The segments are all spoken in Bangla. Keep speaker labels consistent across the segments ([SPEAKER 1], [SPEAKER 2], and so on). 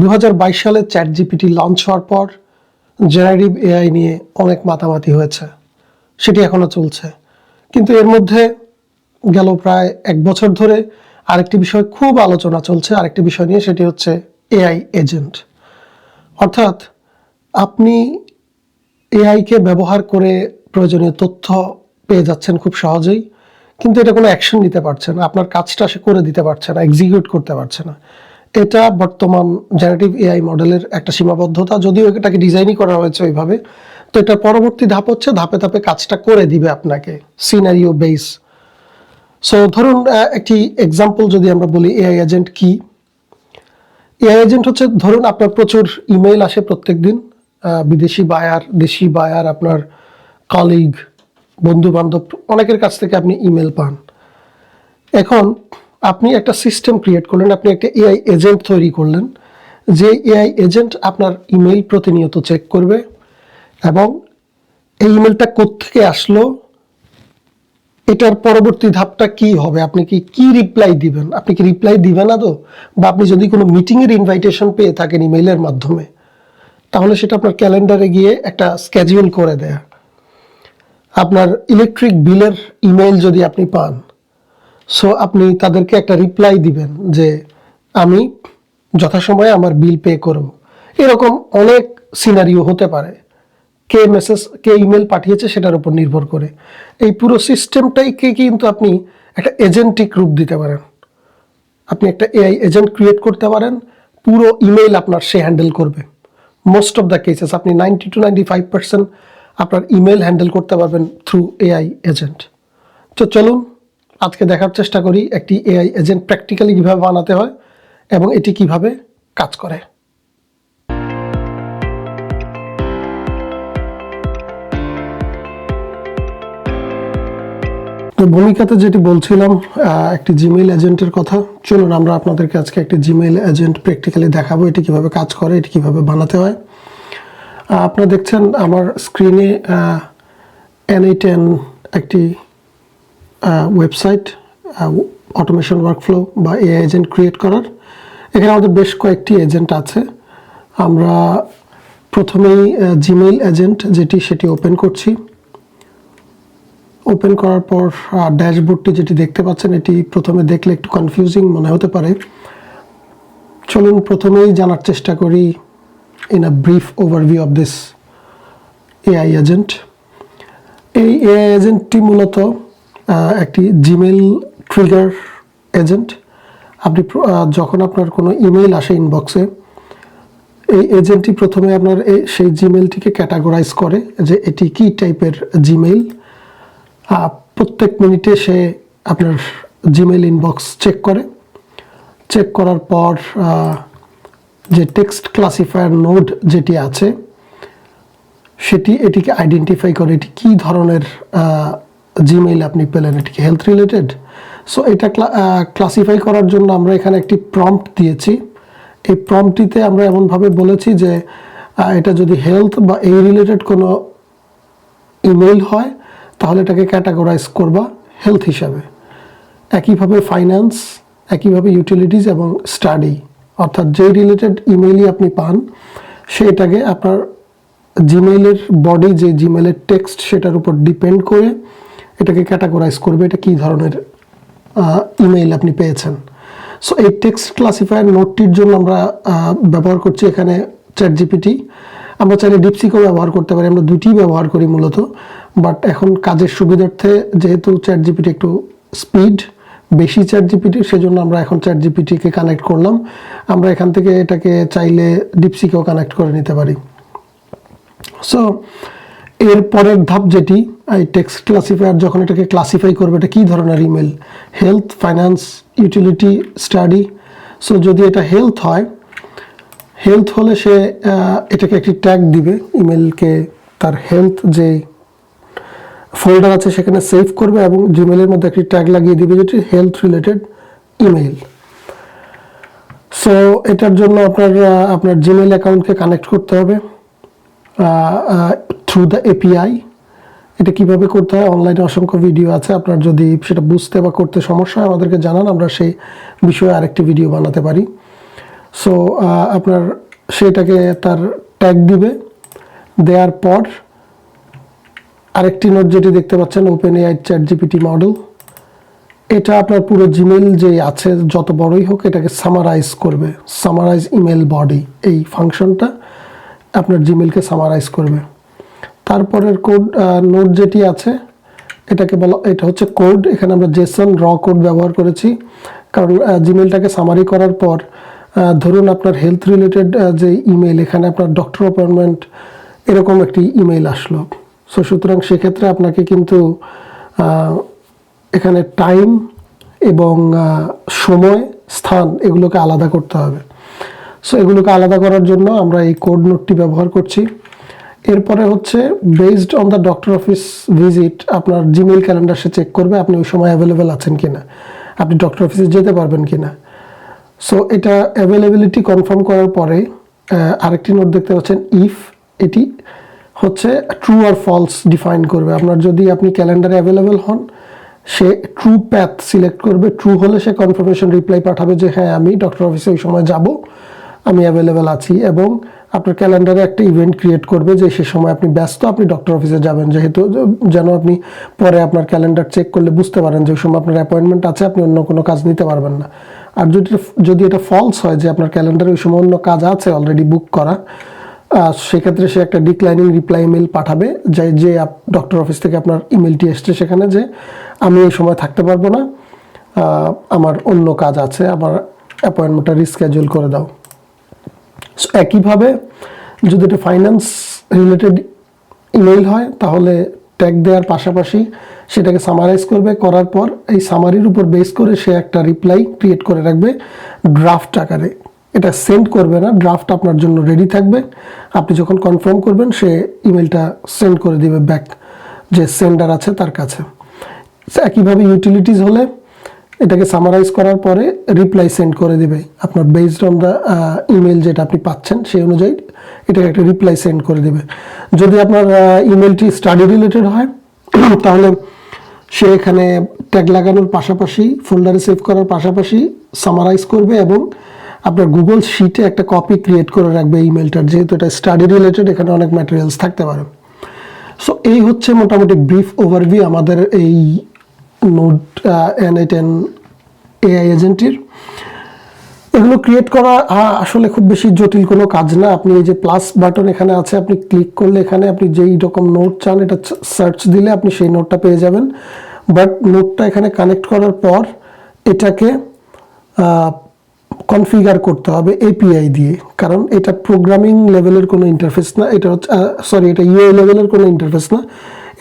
[SPEAKER 1] দু হাজার বাইশ সালে চ্যাট জিপিটি লঞ্চ হওয়ার পর জেনারেটিভ এআই নিয়ে অনেক মাতামাতি হয়েছে। সেটি এখনও চলছে। কিন্তু এর মধ্যে গেল প্রায় এক বছর ধরে আরেকটি বিষয় খুব আলোচনা চলছে। আরেকটি বিষয় নিয়ে সেটি হচ্ছে এআই এজেন্ট। অর্থাৎ আপনি এআইকে ব্যবহার করে প্রয়োজনীয় তথ্য পেয়ে যাচ্ছেন খুব সহজেই, কিন্তু এটা কোনো অ্যাকশন নিতে পারছে না। আপনার কাজটা সে করে দিতে পারছে না, এক্সিকিউট করতে পারছে না। এটা বর্তমান জেনারেটিভ এআই মডেলের একটা সীমাবদ্ধতা, যদিও এটাকে ডিজাইনই করা হয়েছে ওইভাবে। তো এটার পরবর্তী ধাপ হচ্ছে ধাপে ধাপে কাজটা করে দিবে আপনাকে সিনারিও বেস সো ধরুন একটি এক্সাম্পল যদি আমরা বলি এআই এজেন্ট কি? এআই এজেন্ট হচ্ছে, ধরুন, আপনার প্রচুর ইমেল আসে প্রত্যেক দিন বিদেশি বায়ার দেশি বায়ার আপনার কলিগ বন্ধু বান্ধব অনেকের কাছ থেকে আপনি ইমেল পান। এখন আপনি একটা সিস্টেম ক্রিয়েট করলেন, আপনি একটা এআই এজেন্ট তৈরি করলেন, যে এআই এজেন্ট আপনার ইমেল প্রতিনিয়ত চেক করবে এবং এই ইমেলটা কোত্থেকে আসলো, এটার পরবর্তী ধাপটা কি হবে, আপনি কি কি রিপ্লাই দিবেন? আপনি কি রিপ্লাই দিবেন না তো? বা আপনি যদি কোনো মিটিংয়ের ইনভাইটেশন পেয়ে থাকেন ইমেইলের মাধ্যমে, তাহলে সেটা আপনার ক্যালেন্ডারে গিয়ে একটা স্কেডিউল করে দেয়া। আপনার ইলেকট্রিক বিলের ইমেইল যদি আপনি পান সো আপনি তাদেরকে একটা রিপ্লাই দিবেন যে, আমি যথাসময়ে আমার বিল পে করব। এরকম অনেক সিনারিও হতে পারে। কে মেসেজ কে ইমেল পাঠিয়েছে সেটার উপর নির্ভর করে। এই পুরো সিস্টেমটাইকে কিন্তু আপনি একটা এজেন্টিক রূপ দিতে পারেন। আপনি একটা এআই এজেন্ট ক্রিয়েট করতে পারেন, পুরো ইমেল আপনার সে হ্যান্ডেল করবে। মোস্ট অফ দ্য কেসেস আপনি ninety two ninety five percent আপনার ইমেল হ্যান্ডেল করতে পারবেন থ্রু এআই এজেন্ট তো চলুন আজকে দেখার চেষ্টা করি একটি এআই এজেন্ট প্র্যাকটিক্যালি কীভাবে বানাতে হয় এবং এটি কীভাবে কাজ করে। তো ভূমিকাতে যেটি বলছিলাম একটি জিমেইল এজেন্টের কথা। চলুন আমরা আপনাদেরকে আজকে একটি জিমেইল এজেন্ট প্র্যাকটিক্যালি দেখাবো, এটি কীভাবে কাজ করে, এটি কীভাবে বানাতে হয়। আপনারা দেখছেন আমার স্ক্রিনে এন টেন একটি ওয়েবসাইট অটোমেশন ওয়ার্কফ্লো বা এআই এজেন্ট ক্রিয়েট করার। এখানে আমাদের বেশ কয়েকটি এজেন্ট আছে। আমরা প্রথমেই জিমেইল এজেন্ট যেটি, সেটি ওপেন করছি। ওপেন করার পর ড্যাশবোর্ডটি যেটি দেখতে পাচ্ছেন, এটি প্রথমে দেখলে একটু কনফিউজিং মনে হতে পারে। চলুন প্রথমেই জানার চেষ্টা করি in a brief overview of this AI agent এই এআই এজেন্টটি মূলত একটি জিমেল ট্রিগার এজেন্ট আপনি যখন আপনার কোনো ইমেল আসে ইনবক্সে এই এজেন্টটি প্রথমে আপনার সেই জিমেলটিকে ক্যাটাগরাইজ করে যে এটি কি টাইপের জিমেল প্রত্যেক মিনিটে সে আপনার জিমেল ইনবক্স চেক করে। চেক করার পর যে টেক্সট ক্লাসিফায়ার নোড যেটি আছে, সেটি এটিকে আইডেন্টিফাই করে এটি কী ধরনের জিমেইল আপনি পেলেন, এটি কি হেলথ রিলেটেড সো এটা ক্লাসিফাই করার জন্য আমরা এখানে একটি প্রম্পট দিয়েছি। এই প্রম্পটিতে আমরা এমনভাবে বলেছি যে এটা যদি হেলথ বা এই রিলেটেড কোনো ইমেইল হয়, তাহলে এটাকে ক্যাটাগরাইজ করবা হেলথ হিসাবে। একইভাবে ফাইন্যান্স একইভাবে ইউটিলিটিস এবং স্টাডি অর্থাৎ যেই রিলেটেড ইমেইলই আপনি পান সেটাকে আপনার জিমেইলের বডি যে জিমেইলের টেক্সট সেটার উপর ডিপেন্ড করে এটাকে ক্যাটাগোরাইজ করবে, এটা কী ধরনের ইমেইল আপনি পেয়েছেন? সো এই টেক্সট ক্লাসিফায়ার নোটটির জন্য আমরা ব্যবহার করছি এখানে চ্যাট জিপিটি আমরা চাইলে ডিপসিকও ব্যবহার করতে পারি, আমরা দুটিই ব্যবহার করি মূলত। বাট এখন কাজের সুবিধার্থে যেহেতু চ্যাট জিপিটি একটু স্পিড বেশি চ্যাট জিপিটি সেজন্য আমরা এখন চ্যাট জিপিটিকে কানেক্ট করলাম। আমরা এখান থেকে এটাকে চাইলে ডিপসিকেও কানেক্ট করে নিতে পারি। সো এর পরের ধাপ যেটি, এই টেক্সট ক্লাসিফায়ার যখন এটাকে ক্লাসিফাই করবে, এটা কী ধরনের email health finance utility study so যদি এটা হেলথ হয় হেলথ হলে সে এটাকে একটি ট্যাগ দিবে ইমেলকে তার হেলথ যে ফোল্ডার আছে সেখানে সেভ করবে এবং জিমেলের মধ্যে একটি ট্যাগ লাগিয়ে দিবে যেটি হেলথ রিলেটেড ইমেল সো এটার জন্য আপনার আপনার জিমেল অ্যাকাউন্টকে কানেক্ট করতে হবে। থ্রু দ্য এপিআই এটা কীভাবে করতে হয়? অনলাইনে অসংখ্য ভিডিও আছে। আপনার যদি সেটা বুঝতে বা করতে সমস্যা হয়, আমাদেরকে জানান। আমরা সেই বিষয়ে আরেকটি ভিডিও বানাতে পারি। সো আপনার সেটাকে তার ট্যাগ দিবে। দেওয়ার পর আরেকটি নোট যেটি দেখতে পাচ্ছেন open AI chat GPT model এটা আপনার পুরো জিমেল যে আছে, যত বড়ই হোক, এটাকে সামারাইজ করবে। সামারাইজ ইমেল বডি এই ফাংশনটা আপনার জিমেলকে সামারাইজ করবে। তারপরের কোড নোট যেটি আছে, এটাকে বলা, এটা হচ্ছে কোড এখানে আমরা জেসন র কোড ব্যবহার করেছি। কারণ জিমেলটাকে সামারি করার পর ধরুন আপনার হেলথ রিলেটেড যে ইমেল এখানে আপনার ডক্টর অ্যাপয়েন্টমেন্ট এরকম একটি ইমেল আসলো। সো সুতরাং সেক্ষেত্রে আপনাকে কিন্তু এখানে টাইম এবং সময়, স্থান এগুলোকে আলাদা করতে হবে। সো এগুলোকে আলাদা করার জন্য আমরা এই কোড নোটটি ব্যবহার করছি। এরপরে হচ্ছে based on the doctor office visit আপনার জিমেল ক্যালেন্ডার সে চেক করবে আপনি ওই সময় অ্যাভেলেবেল আছেন কিনা, আপনি ডক্টর অফিসে যেতে পারবেন কিনা। সো এটা অ্যাভেলেবিলিটি কনফার্ম করার পরে আরেকটি নোট দেখতে পাচ্ছেন ইফ এটি হচ্ছে ট্রু আর ফলস ডিফাইন করবে। আপনার যদি আপনি ক্যালেন্ডারে অ্যাভেলেবেল হন, সে ট্রু প্যাথ সিলেক্ট করবে। ট্রু হলে সে কনফার্মেশন রিপ্লাই পাঠাবে যে হ্যাঁ আমি ডক্টর অফিসে ওই সময় যাব। আমি অ্যাভেলেবেল আছি এবং আপনার ক্যালেন্ডারে একটা ইভেন্ট ক্রিয়েট করবে যে সে সময় আপনি ব্যস্ত, আপনি ডক্টর অফিসে যাবেন। যেহেতু যেন আপনি পরে আপনার ক্যালেন্ডার চেক করলে বুঝতে পারেন যে ওই সময় আপনার অ্যাপয়েন্টমেন্ট আছে, আপনি অন্য কোনো কাজ নিতে পারবেন না। আর যদি যদি এটা ফলস হয় যে আপনার ক্যালেন্ডারে ওই সময় অন্য কাজ আছে অলরেডি বুক করা সেক্ষেত্রে সে একটা ডিক্লাইনিং রিপ্লাই ইমেল পাঠাবে, যে যে ডক্টর অফিস থেকে আপনার ইমেলটি এসছে সেখানে যে আমি এই সময় থাকতে পারব না আমার অন্য কাজ আছে, আমার অ্যাপয়েন্টমেন্টটা রিস্কেজুল করে দাও। একইভাবে যদি এটা ফাইন্যান্স রিলেটেড ইমেইল হয়, তাহলে ট্যাগ দেওয়ার পাশাপাশি সেটাকে সামারাইজ করবে। করার পর এই সামারির উপর বেস করে সে একটা রিপ্লাই ক্রিয়েট করে রাখবে ড্রাফট আকারে। এটা সেন্ড করবে না ড্রাফট আপনার জন্য রেডি থাকবে। আপনি যখন কনফার্ম করবেন, সে ইমেলটা সেন্ড করে দিবে ব্যাক যে সেন্ডার আছে তার কাছে। একইভাবে ইউটিলিটিস হলে এটাকে সামারাইজ করার পরে রিপ্লাই সেন্ড করে দেবে। আপনার বেসড অন দ্য ইমেল যেটা আপনি পাচ্ছেন সেই অনুযায়ী এটাকে একটা রিপ্লাই সেন্ড করে দেবে। যদি আপনার ইমেলটি স্টাডি রিলেটেড হয়, তাহলে সে এখানে ট্যাগ লাগানোর পাশাপাশি ফোল্ডারে সেভ করার পাশাপাশি সামারাইজ করবে এবং আপনার গুগল শিটে একটা কপি ক্রিয়েট করে রাখবে ইমেলটার যেহেতু এটা স্টাডি রিলেটেড এখানে অনেক ম্যাটেরিয়ালস থাকতে পারে। সো এই হচ্ছে মোটামুটি ব্রিফ ওভারভিউ আমাদের এই note N A ten AI এজেন্টির এগুলো ক্রিয়েট করা আসলে খুব বেশি জটিল কোনো কাজ না। আপনি এই যে প্লাস বাটন এখানে আছে, আপনি ক্লিক করলে এখানে আপনি যেই রকম নোট চান, এটা সার্চ দিলে আপনি সেই নোটটা পেয়ে যাবেন। বাট নোটটা এখানে কানেক্ট করার পর এটাকে কনফিগার করতে হবে এপিআই দিয়ে। কারণ এটা প্রোগ্রামিং লেভেলের কোনো ইন্টারফেস না, এটা হচ্ছে সরি এটা ইউআই লেভেলের কোনো ইন্টারফেস না।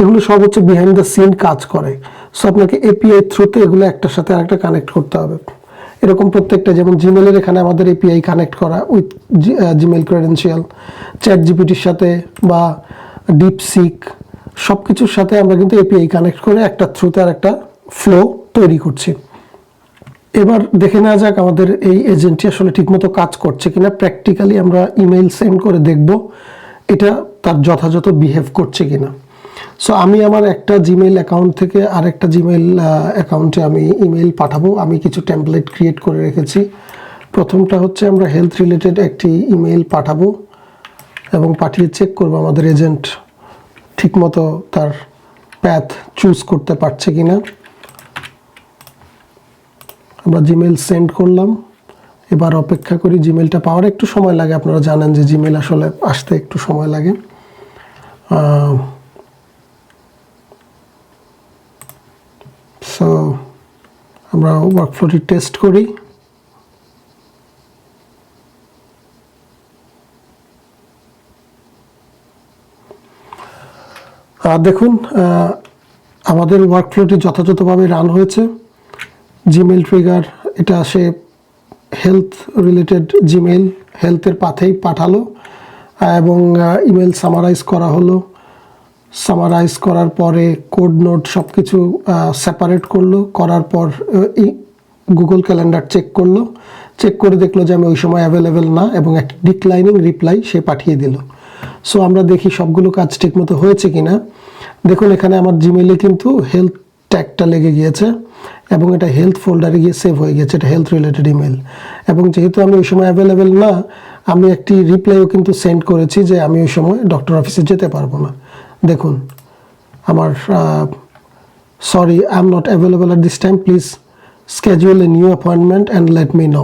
[SPEAKER 1] এগুলো সব হচ্ছে বিহাইন্ড দ্য সিন কাজ করে। সো আপনাকে এপিআই থ্রুতে এগুলো একটার সাথে আরেকটা কানেক্ট করতে হবে। এরকম প্রত্যেকটা, যেমন জিমেলের এখানে আমাদের এপিআই কানেক্ট করা উইথ জিমেল ক্রেডেন্সিয়াল চ্যাট জিপিটির সাথে বা ডিপসিক সব কিছুর সাথে আমরা কিন্তু এপিআই কানেক্ট করে একটা থ্রুতে আর একটা ফ্লো তৈরি করছি। এবার দেখে নেওয়া যাক আমাদের এই এজেন্টটি আসলে ঠিকমতো কাজ করছে কিনা। প্র্যাকটিক্যালি আমরা ইমেল সেন্ড করে দেখব এটা তার যথাযথ বিহেভ করছে কিনা। সো আমি আমার একটা জিমেল অ্যাকাউন্ট থেকে আরেকটা জিমেল অ্যাকাউন্টে আমি ইমেল পাঠাবো। আমি কিছু টেমপ্লেট ক্রিয়েট করে রেখেছি। প্রথমটা হচ্ছে আমরা হেলথ রিলেটেড একটি ইমেল পাঠাবো এবং পাঠিয়ে চেক করব আমাদের এজেন্ট ঠিকমতো তার প্যাথ চুজ করতে পারছে কি না আমরা জিমেল সেন্ড করলাম। এবার অপেক্ষা করি জিমেলটা পাওয়ার। একটু সময় লাগে, আপনারা জানেন যে জিমেল আসলে আসতে একটু সময় লাগে। সো আমরা ওয়ার্কফ্লোটি টেস্ট করি। আহ, দেখুন আমাদের ওয়ার্কফ্লোটি যথাযথভাবে রান হয়েছে। জিমেল ট্রিগার এটা সে হেলথ রিলেটেড জিমেল হেলথের পাথেই পাঠালো। এবং ইমেল সামারাইজ করা হলো। সামারাইজ করার পরে কোড নোট সব কিছু সেপারেট করল, করার পর গুগল ক্যালেন্ডার চেক করল চেক করে দেখল যে আমি ওই সময় অ্যাভেলেবেল না এবং একটা ডিক্লাইনিং রিপ্লাই সে পাঠিয়ে দিল। সো আমরা দেখি সবগুলো কাজ ঠিকমতো হয়েছে কিনা। দেখুন, এখানে আমার জিমেলে কিন্তু হেলথ ট্যাগটা লেগে গিয়েছে এবং এটা হেলথ ফোল্ডারে গিয়ে সেভ হয়ে গেছে এটা হেলথ রিলেটেড ইমেল এবং যেহেতু আমি ওই সময় অ্যাভেলেবেল না, আমি একটি রিপ্লাইও কিন্তু সেন্ড করেছি যে আমি ওই সময় ডক্টর অফিসে যেতে পারব না। দেখুন, আমার sorry I am not available at this time please schedule a new appointment and let me know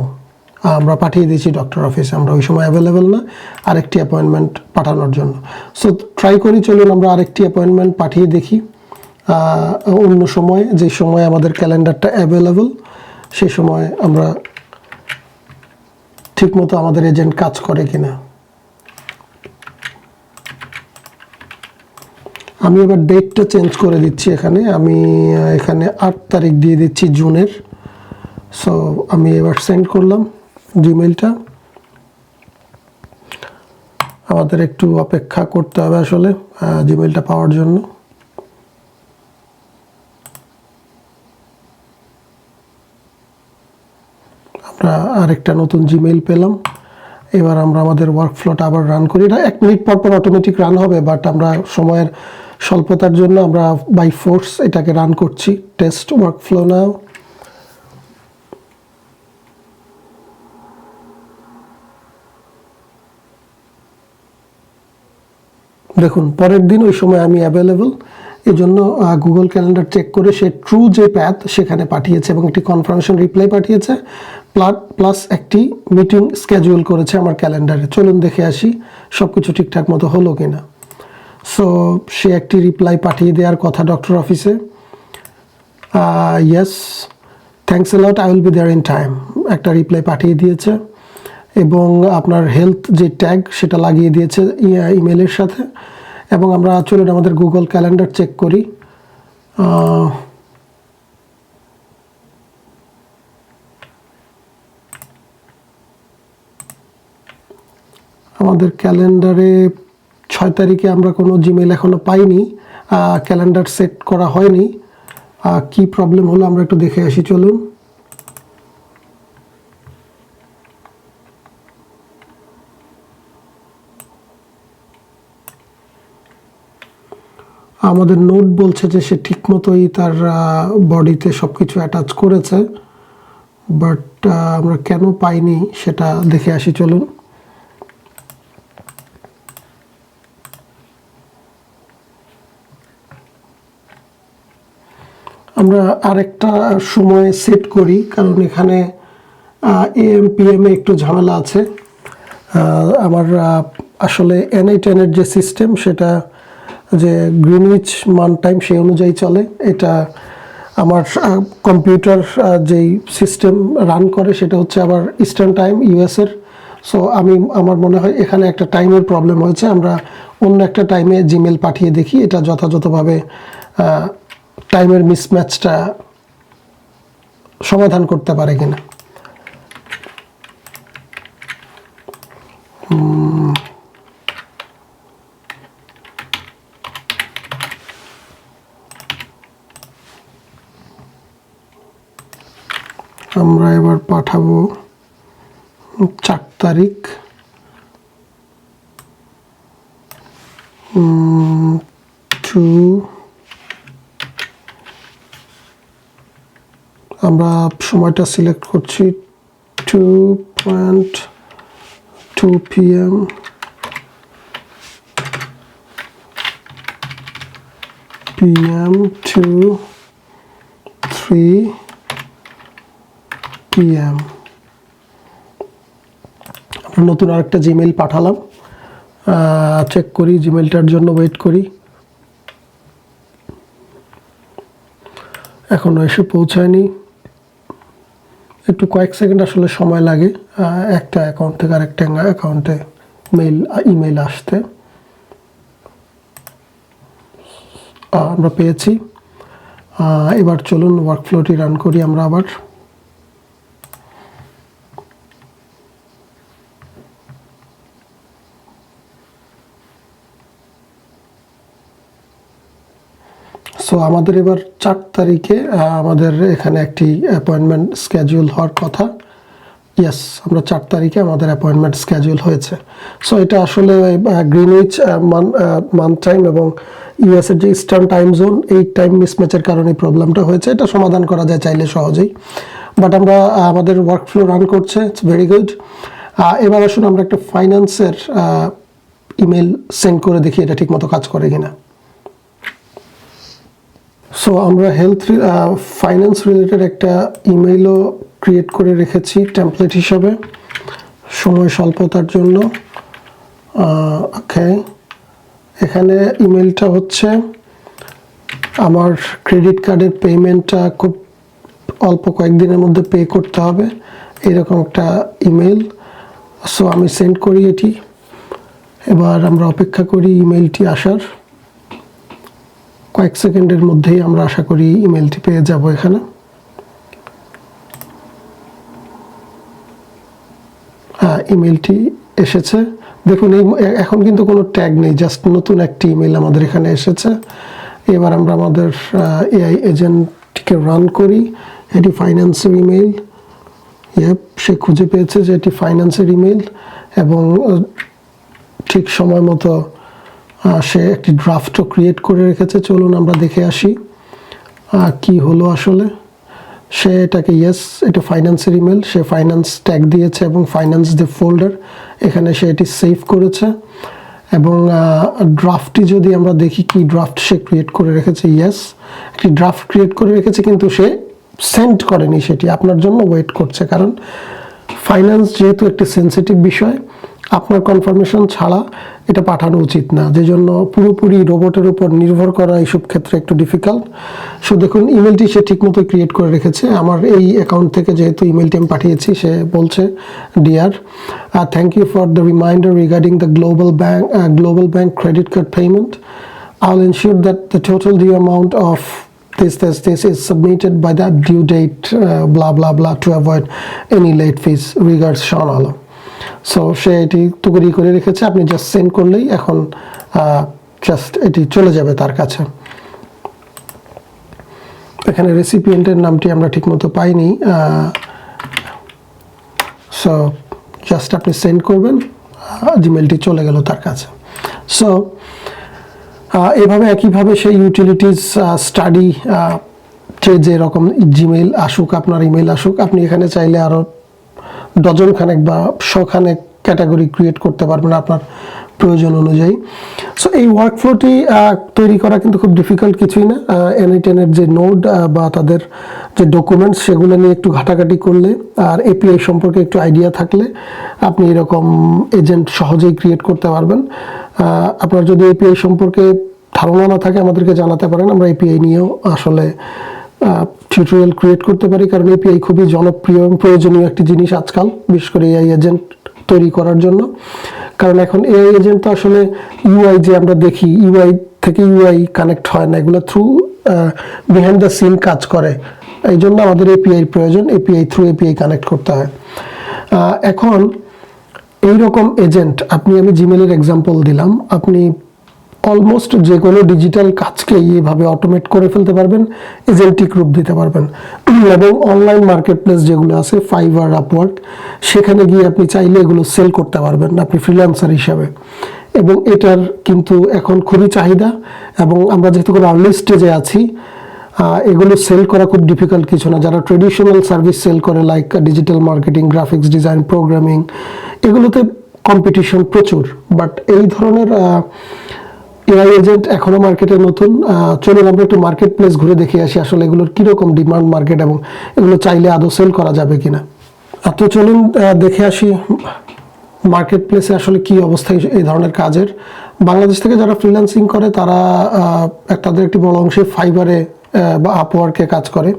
[SPEAKER 1] আমরা পাঠিয়ে দিয়েছি ডক্টর অফিসে আমরা ওই সময় অ্যাভেলেবেল না, আরেকটি অ্যাপয়েন্টমেন্ট পাঠানোর জন্য। সো ট্রাই করি, চলুন আমরা আরেকটি অ্যাপয়েন্টমেন্ট পাঠিয়ে দেখি। অন্য সময়, যে সময় আমাদের ক্যালেন্ডারটা অ্যাভেলেবল সেই সময় আমরা ঠিকমতো আমাদের এজেন্ট কাজ করে কিনা। আমি এবার ডেটটা চেঞ্জ করে দিচ্ছি এখানে। আমি এখানে আট তারিখ দিয়ে দিচ্ছি জুনের সো আমি এবার সেন্ড করলাম জিমেলটা আমাদের একটু অপেক্ষা করতে হবে আসলে জিমেলটা পাওয়ার জন্য। আমরা আরেকটা নতুন জিমেইল পেলাম। এবার আমরা আমাদের ওয়ার্ক ওয়ার্কফ্লোটা আবার রান করি। এটা এক মিনিট পর পর অটোমেটিক রান হবে বাট আমরা সময়ের স্বল্পতার জন্য আমরা বাই ফোর্স এটাকে রান করছি। টেস্ট ওয়ার্কফ্লো নাও দেখুন, পরের দিন ওই সময় আমি অ্যাভেলেবল এই জন্য গুগল ক্যালেন্ডার চেক করে সে ট্রু যে প্যাথ সেখানে পাঠিয়েছে এবং একটি কনফার্মেশন রিপ্লাই পাঠিয়েছে। প্লাস একটি মিটিং স্কেজুয়াল করেছে আমার ক্যালেন্ডারে চলুন দেখে আসি সব কিছু ঠিকঠাক মতো হলো কিনা। সো সে একটি রিপ্লাই পাঠিয়ে দেওয়ার কথা ডক্টর অফিসে yes thanks lot I will be there in time একটা রিপ্লাই পাঠিয়ে দিয়েছে। এবং আপনার হেলথ যে ট্যাগ সেটা লাগিয়ে দিয়েছে ইমেলের সাথে। এবং আমরা চলুন আমাদের গুগল ক্যালেন্ডার চেক করি। আমাদের ক্যালেন্ডারে ছয় তারিখে আমরা কোনো জিমেল এখনও পাইনি। ক্যালেন্ডার সেট করা হয়নি। কি প্রবলেম হলো আমরা একটু দেখে আসি, চলুন। আমাদের নোট বলছে যে সে ঠিক মতোই তার বডিতে সব কিছু অ্যাটাচ করেছে। বাট আমরা কেন পাইনি সেটা দেখে আসি, চলুন। আমরা আরেকটা সময় সেট করি, কারণ এখানে এম এএম পিএমে একটু ঝামেলা আছে। আমার আসলে এনআই টেনের যে সিস্টেম সেটা যে গ্রিনউইচ মান টাইম সেই অনুযায়ী চলে। এটা আমার কম্পিউটার যেই সিস্টেম রান করে সেটা হচ্ছে আবার ইস্টার্ন টাইম ইউএসের সো আমি, আমার মনে হয় এখানে একটা টাইমের প্রবলেম হয়েছে। আমরা অন্য একটা টাইমে জিমেল পাঠিয়ে দেখি। এটা যথাযথভাবে টাইমের মিসম্যাচটা সমাধান করতে পারে কিনা? আমরা এবার পাঠাবো চার তারিখ। টু আমরা সময়টা সিলেক্ট করছি two point two PM PM to three PM আমরা নতুন আরেকটা জিমেল পাঠালাম। চেক করি জিমেলটার জন্য ওয়েট করি। এখনও এসে পৌঁছায়নি। একটু কয়েক সেকেন্ড আসলে সময় লাগে একটা অ্যাকাউন্ট থেকে আরেকটা অ্যাকাউন্টে মেইল ইমেল আসতে। আমরা পেয়েছি। এবার চলুন ওয়ার্কফ্লোটি রান করি আমরা আবার। সো আমাদের এবার চার তারিখে আমাদের এখানে একটি অ্যাপয়েন্টমেন্ট স্কেজুল হওয়ার কথা। ইয়েস আমরা চার তারিখে আমাদের অ্যাপয়েন্টমেন্ট স্কেজুল হয়েছে। সো এটা আসলে গ্রিনউইচ মান্থ টাইম এবং ইউএসের যে ইস্টার্ন টাইম জোন এই টাইম মিসম্যাচের কারণে প্রবলেমটা হয়েছে। এটা সমাধান করা যায় চাইলে সহজেই। বাট আমরা আমাদের ওয়ার্ক ফ্লো রান করছে ইটস ভেরি গুড এবার আসুন আমরা একটা ফাইন্যান্সের ইমেল সেন্ড করে দেখি এটা ঠিকমতো কাজ করে কিনা। সো আমরা হেলথ ফাইন্যান্স রিলেটেড একটা ইমেইলও ক্রিয়েট করে রেখেছি টেমপ্লেট হিসাবে। সময় স্বল্পতার জন্য। ওকে এখানে ইমেলটা হচ্ছে, আমার ক্রেডিট কার্ডের পেমেন্টটা খুব অল্প কয়েকদিনের মধ্যে পে করতে হবে। এরকম একটা ইমেল সো আমি সেন্ড করি এটি। এবার আমরা অপেক্ষা করি ইমেলটি আসার। কয়েক সেকেন্ডের মধ্যেই আমরা আশা করি ইমেলটি পেয়ে যাব এখানে। হ্যাঁ ইমেলটি এসেছে। দেখুন, এই এখন কিন্তু কোনো ট্যাগ নেই, জাস্ট নতুন একটি ইমেল আমাদের এখানে এসেছে। এবার আমরা আমাদের এআই এজেন্টকে রান করি। এটি ফাইন্যান্সের ইমেল ইয়েপ, সে খুঁজে পেয়েছে যে এটি ফাইন্যান্সের ইমেল এবং ঠিক সময় মতো সে একটি ড্রাফটও ক্রিয়েট করে রেখেছে। চলুন আমরা দেখে আসি কি হলো আসলে। সে এটাকে ইয়েস এটা ফাইন্যান্সের ইমেল সে ফাইন্যান্স ট্যাগ দিয়েছে এবং ফাইন্যান্স যে ফোল্ডার এখানে সে এটি সেভ করেছে। এবং ড্রাফটটি যদি আমরা দেখি, কি ড্রাফট সে ক্রিয়েট করে রেখেছে? ইয়েস একটি ড্রাফট ক্রিয়েট করে রেখেছে, কিন্তু সে সেন্ড করেনি সেটি। আপনার জন্য ওয়েট করছে, কারণ ফাইন্যান্স যেহেতু একটি সেন্সিটিভ বিষয় আপনার কনফার্মেশন ছাড়া এটা পাঠানো উচিত না যে জন্য পুরোপুরি রোবটের উপর নির্ভর করা এইসব ক্ষেত্রে একটু ডিফিকাল্ট সো দেখুন ইমেলটি সে ঠিকমতো ক্রিয়েট করে রেখেছে আমার এই অ্যাকাউন্ট থেকে যেহেতু ইমেলটি আমি পাঠিয়েছি সে বলছে dear R thank you for the reminder regarding the global bank global bank credit card payment I'll ensure that the total due amount of this, this, this is submitted by that due date, uh, blah, blah, blah, to avoid any late fees. Regards, Sean. So সে এটি তুকুরি করে রেখেছে, আপনি জাস্ট সেন্ড করলেই এখন জাস্ট এটি চলে যাবে তার কাছে। এখানে রেসিপিয়েন্টের নামটি আমরা ঠিকমতো পাইনি সো জাস্ট আপনি সেন্ড করবেন জিমেলটি চলে গেল তার কাছে। সো এভাবে একইভাবে সেই ইউটিলিটিস স্টাডি যে যেরকম জিমেল আসুক, আপনার ইমেল আসুক, আপনি এখানে চাইলে আরও ডজন খানেক বা শখানেক ক্যাটাগরি ক্রিয়েট করতে পারবেন আপনার প্রয়োজন অনুযায়ী। সো এই ওয়ার্কফ্লোটি তৈরি করা কিন্তু খুব ডিফিকাল্ট কিছুই না। এনআই টেনের যে নোড বা তাদের যে ডকুমেন্টস সেগুলো নিয়ে একটু ঘাটাঘাটি করলে আর এপিআই সম্পর্কে একটু আইডিয়া থাকলে আপনি এরকম এজেন্ট সহজেই ক্রিয়েট করতে পারবেন। আপনার যদি এপিআই সম্পর্কে ধারণা না থাকে, আমাদেরকে জানাতে পারেন। আমরা এপিআই নিয়েও আসলে টিউটোরিয়াল ক্রিয়েট করতে পারি। কারণ এপিআই খুবই জনপ্রিয় এবং প্রয়োজনীয় একটি জিনিস আজকাল, বিশেষ করে এআই এজেন্ট তৈরি করার জন্য। কারণ এখন এআই এজেন্ট তো আসলে ইউআই যে আমরা দেখি ইউআই থেকে ইউআই কানেক্ট হয় না। এগুলো থ্রু বিহাইন্ড দ্য সিন কাজ করে। এই জন্য আমাদের এপিআই প্রয়োজন এপিআই থ্রু এপিআই কানেক্ট করতে হয়। এখন এইরকম এজেন্ট আপনি আমি জিমেলের এক্সাম্পল দিলাম। আপনি অলমোস্ট যে কোনো ডিজিটাল কাজকে এইভাবে অটোমেট করে ফেলতে পারবেন এজেন্টিক রূপ দিতে পারবেন। এবং অনলাইন মার্কেট প্লেস যেগুলো আছে ফাইবার আপওয়ার্ক সেখানে গিয়ে আপনি চাইলে এগুলো সেল করতে পারবেন আপনি ফ্রিল্যান্সার হিসাবে। এবং এটার কিন্তু এখন খুবই চাহিদা এবং আমরা যেহেতু কোনো আর্লি স্টেজে আছি এগুলো সেল করা খুব ডিফিকাল্ট কিছু না। যারা ট্রেডিশনাল সার্ভিস সেল করে like digital marketing graphics design programming এগুলোতে কম্পিটিশন প্রচুর। বাট এই ধরনের এআই এজেন্ট এখনও মার্কেটে নতুন। চলুন আমরা একটু মার্কেট প্লেস ঘুরে দেখে আসি আসলে এগুলোর কীরকম ডিমান্ড মার্কেট এবং এগুলো চাইলে আদৌ সেল করা যাবে কিনা। তো চলুন দেখে আসি মার্কেট প্লেসে আসলে কি অবস্থা এই- ধরনের কাজের। বাংলাদেশ থেকে যারা ফ্রিল্যান্সিং করে, তারা তাদের একটি বড় অংশে ফাইবারে বা আপওয়ার্কে কাজ করে।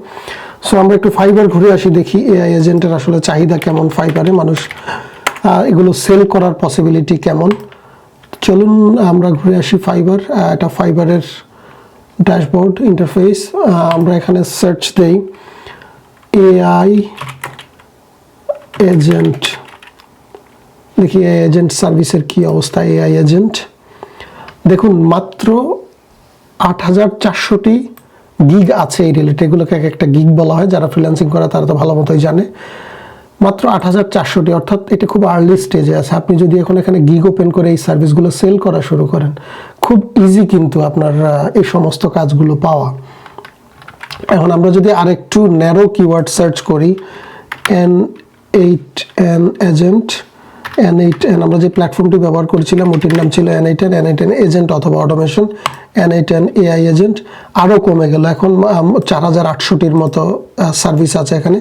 [SPEAKER 1] সো আমরা একটু ফাইবার ঘুরে আসি, দেখি এআই এজেন্টের আসলে চাহিদা কেমন ফাইবারে মানুষ এগুলো সেল করার পসিবিলিটি কেমন? চলুন আমরা ঘুরে আসি ফাইবার এটা ফাইবারের ড্যাশবোর্ড ইন্টারফেস আমরা এখানে সার্চ দেই এআই এজেন্ট দেখি এআই এজেন্ট সার্ভিসের কি অবস্থা এআই এজেন্ট দেখুন, মাত্র আট হাজার চারশোটি গিগ আছে এই রিলেটেড এগুলোকে এক একটা গিগ বলা হয়, যারা ফ্রিল্যান্সিং করে তারা তো ভালো মতোই জানে। মাত্র আট হাজার চারশোটি, অর্থাৎ এটা খুব আর্লি স্টেজে আছে। আপনি যদি এখন এখানে গিগ ওপেন করে এই সার্ভিসগুলো সেল করা শুরু করেন, খুব ইজি কিন্তু আপনার এই সমস্ত কাজগুলো পাওয়া। এখন আমরা যদি আরেকটু ন্যারো কিওয়ার্ড সার্চ করি N eight N agent N eight N আমরা যে প্ল্যাটফর্মটি ব্যবহার করেছিলাম, ওটির নাম ছিল N eight N N eight N agent অথবা automation N eight N AI agent আরও কমে গেল। এখন চার হাজার আটশোটির মতো সার্ভিস আছে এখানে।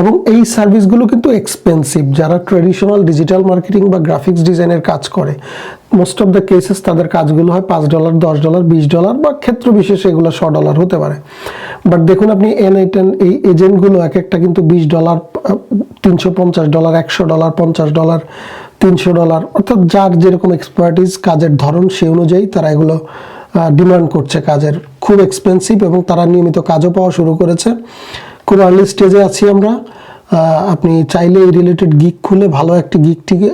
[SPEAKER 1] এবং এই সার্ভিসগুলো কিন্তু এক্সপেন্সিভ যারা ট্রেডিশনাল ডিজিটাল মার্কেটিং বা গ্রাফিক্স ডিজাইনের কাজ করে মোস্ট অফ দ্য কেসেস তাদের কাজগুলো হয় পাঁচ ডলার দশ ডলার বিশ ডলার বা ক্ষেত্র বিশেষে এগুলো শ ডলার হতে পারে। বাট দেখুন আপনি এন এইটেন এই এজেন্টগুলো এক একটা কিন্তু বিশ ডলার তিনশো পঞ্চাশ ডলার একশো ডলার পঞ্চাশ ডলার তিনশো ডলার অর্থাৎ যার যেরকম এক্সপার্টিস কাজের ধরন সে অনুযায়ী তারা এগুলো ডিমান্ড করছে কাজের। খুব এক্সপেন্সিভ এবং তারা নিয়মিত কাজও পাওয়া শুরু করেছে। খুব আর্লি স্টেজে আছি আমরা। আপনি চাইলে এই রিলেটেড গিক খুলে ভালো একটি গিকটিকে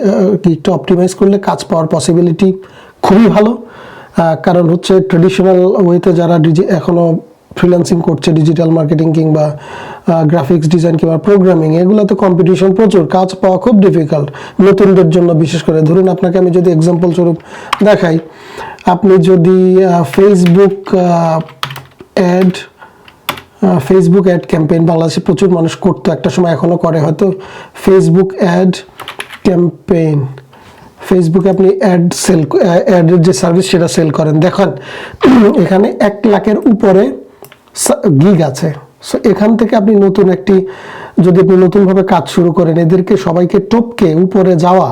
[SPEAKER 1] গিকটা অপটিমাইজ করলে কাজ পাওয়ার পসিবিলিটি খুবই ভালো। কারণ হচ্ছে ট্রেডিশনাল ওয়েতে যারা ডিজি এখনও ফ্রিল্যান্সিং করছে ডিজিটাল মার্কেটিং কিংবা গ্রাফিক্স ডিজাইন কিংবা প্রোগ্রামিং এগুলোতে কম্পিটিশন প্রচুর, কাজ পাওয়া খুব ডিফিকাল্ট নতুনদের জন্য বিশেষ করে, ধরুন আপনাকে আমি যদি এক্সাম্পল স্বরূপ দেখাই, আপনি যদি Facebook ad Facebook ad campaign বাংলাদেশে প্রচুর মানুষ করতো, একটা সময় এখনও করে, হয়তো ফেসবুক অ্যাড ক্যাম্পেইন ফেসবুকে আপনি অ্যাড সেল অ্যাডের যে সার্ভিস সেটা সেল করেন। দেখেন, এখানে এক লাখের উপরে গিগ আছে। সো এখান থেকে আপনি নতুন একটি, যদি আপনি নতুনভাবে কাজ শুরু করেন, এদেরকে সবাইকে টপকে উপরে যাওয়া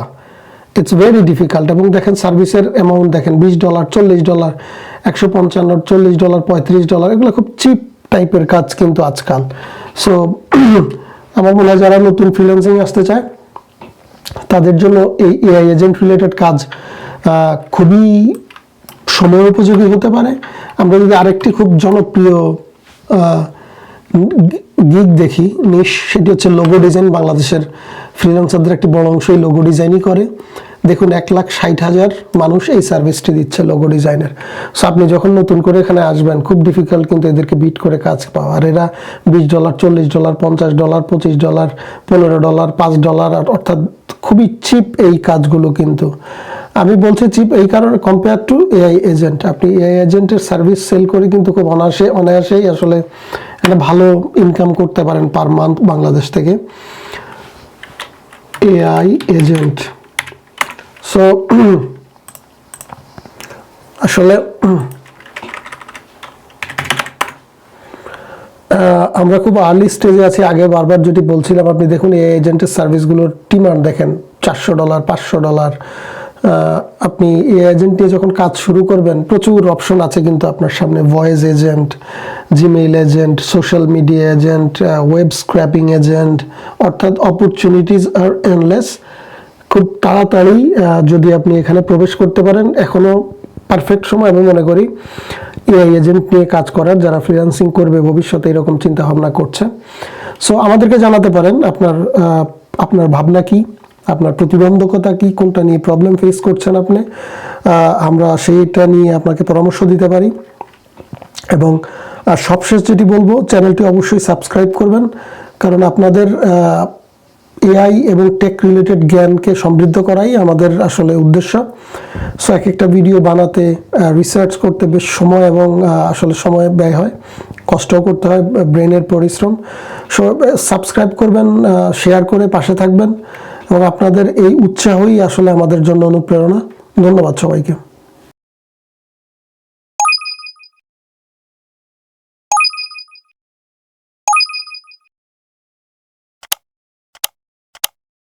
[SPEAKER 1] ইটস ভেরি ডিফিকাল্ট এবং দেখেন সার্ভিসের অ্যামাউন্ট দেখেন বিশ ডলার চল্লিশ ডলার একশো পঞ্চান্ন, চল্লিশ ডলার পঁয়ত্রিশ ডলার এগুলো খুব চিপ টাইপের কাজ কিন্তু আজকাল। সো আমার মনে হয় যারা নতুন ফ্রিল্যান্সিং আসতে চায়, তাদের জন্য এই এআই এজেন্ট রিলেটেড কাজ খুবই সময় উপযোগী হতে পারে। আমরা যদি আরেকটি খুব জনপ্রিয় গিগ দেখি, নিশ, সেটি হচ্ছে লোগো ডিজাইন বাংলাদেশের ফ্রিল্যান্সারদের একটি বড় অংশই লোগো ডিজাইনই করে। দেখুন, এক লাখ ষাট হাজার মানুষ এই সার্ভিসটি দিচ্ছে লোগো ডিজাইনের সো আপনি যখন নতুন করে এখানে আসবেন, খুব ডিফিকাল্ট কিন্তু এদেরকে বিট করে কাজ পাওয়া। আর এরা বিশ ডলার চল্লিশ ডলার পঞ্চাশ ডলার পঁচিশ ডলার পনেরো ডলার পাঁচ ডলার অর্থাৎ খুবই চিপ এই কাজগুলো কিন্তু। আমি বলছি চিপ, এই কারণে কম্পেয়ার টু এআই এজেন্ট আপনি এআই এজেন্টের সার্ভিস সেল করে কিন্তু খুব অনায়াসে, অনায়াসেই আসলে একটা ভালো ইনকাম করতে পারেন পার মান্থ বাংলাদেশ থেকে। এআই এজেন্ট সো আসলে আমরা খুব আর্লি স্টেজে আছি। আগে বারবার যেটি বলছিলাম, আপনি দেখুন এই এজেন্টের সার্ভিসগুলোর ডিমান্ড দেখেন। চারশো ডলার পাঁচশো ডলার আপনি এই এজেন্ট দিয়ে যখন কাজ শুরু করবেন, প্রচুর অপশন আছে কিন্তু আপনার সামনে। Voice agent Gmail agent social media agent web scraping agent অর্থাৎ অপরচুনিটিস আর এনলেস খুব তাড়াতাড়ি যদি আপনি এখানে প্রবেশ করতে পারেন এখনও পারফেক্ট সময় আমি মনে করি এআই এজেন্ট নিয়ে কাজ করার, যারা ফ্রিল্যান্সিং করবে, ভবিষ্যতে এরকম চিন্তা ভাবনা করছে। সো আমাদেরকে জানাতে পারেন আপনার আপনার ভাবনা কি। আপনার প্রতিবন্ধকতা কি, কোনটা নিয়ে প্রবলেম ফেস করছেন আপনি? আমরা সেইটা নিয়ে আপনাকে পরামর্শ দিতে পারি। এবং আর সবশেষ যেটি বলব, চ্যানেলটি অবশ্যই সাবস্ক্রাইব করবেন। কারণ আপনাদের এআই এবং টেক রিলেটেড জ্ঞানকে সমৃদ্ধ করাই আমাদের আসলে উদ্দেশ্য। সো এক একটা ভিডিও বানাতে রিসার্চ করতে বেশ সময় এবং আসলে সময় ব্যয় হয়। কষ্টও করতে হয়, ব্রেনের পরিশ্রম। সো সাবস্ক্রাইব করবেন শেয়ার করে পাশে থাকবেন। এবং আপনাদের এই উৎসাহই আসলে আমাদের জন্য অনুপ্রেরণা। ধন্যবাদ সবাইকে।